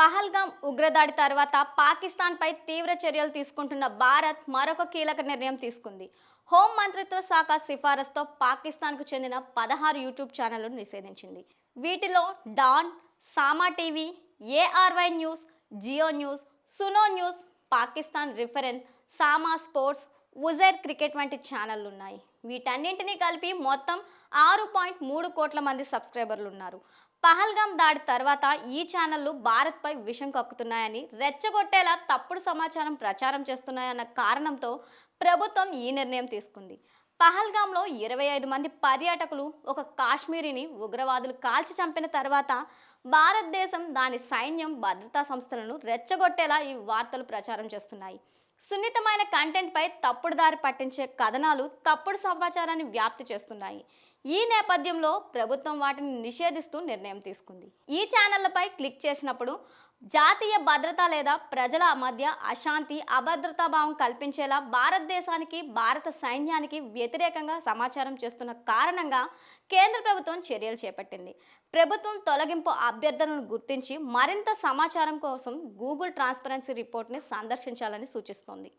పహల్గాం ఉగ్రదాడి తర్వాత పాకిస్తాన్పై తీవ్ర చర్యలు తీసుకుంటున్న భారత్ మరొక కీలక నిర్ణయం తీసుకుంది. హోం మంత్రిత్వ శాఖ సిఫారసుతో పాకిస్తాన్కు చెందిన పదహారు యూట్యూబ్ ఛానళ్ళను నిషేధించింది. వీటిలో Dawn Samaa TV ARY news Geo news Suno news Pakistan reference Samaa sports Uzair cricket వంటి ఛానళ్ళు ఉన్నాయి వీటన్నింటినీ కలిపి మొత్తం ఆరు పాయింట్ మూడు కోట్ల మంది సబ్స్క్రైబర్లు ఉన్నారు పహల్గాం దాడి తర్వాత ఈ ఛానళ్ళు భారత్పై విషం కక్కుతున్నాయని రెచ్చగొట్టేలా తప్పుడు సమాచారం ప్రచారం చేస్తున్నాయన్న కారణంతో ప్రభుత్వం ఈ నిర్ణయం తీసుకుంది. పహల్గాంలో ఇరవై ఐదు మంది పర్యాటకులు ఒక కాశ్మీరీని ఉగ్రవాదులు కాల్చి చంపిన తర్వాత భారతదేశం దాని సైన్యం భద్రతా సంస్థలను రెచ్చగొట్టేలా ఈ వార్తలు ప్రచారం చేస్తున్నాయి. సున్నితమైన కంటెంట్పై తప్పుడు దారి పట్టించే కథనాలు తప్పుడు సమాచారాన్ని వ్యాప్తి చేస్తున్నాయి. ఈ నేపథ్యంలో ప్రభుత్వం వాటిని నిషేధిస్తూ నిర్ణయం తీసుకుంది. ఈ ఛానళ్ళపై క్లిక్ చేసినప్పుడు జాతీయ భద్రత లేదా ప్రజల మధ్య అశాంతి అభద్రతా భావం కల్పించేలా భారతదేశానికి భారత సైన్యానికి వ్యతిరేకంగా సమాచారం చేస్తున్న కారణంగా కేంద్ర ప్రభుత్వం చర్యలు చేపట్టింది. ప్రభుత్వం తొలగింపు అభ్యర్థనను గుర్తించి మరింత సమాచారం కోసం గూగుల్ ట్రాన్స్పరెన్సీ రిపోర్ట్ని సందర్శించాలని సూచిస్తోంది.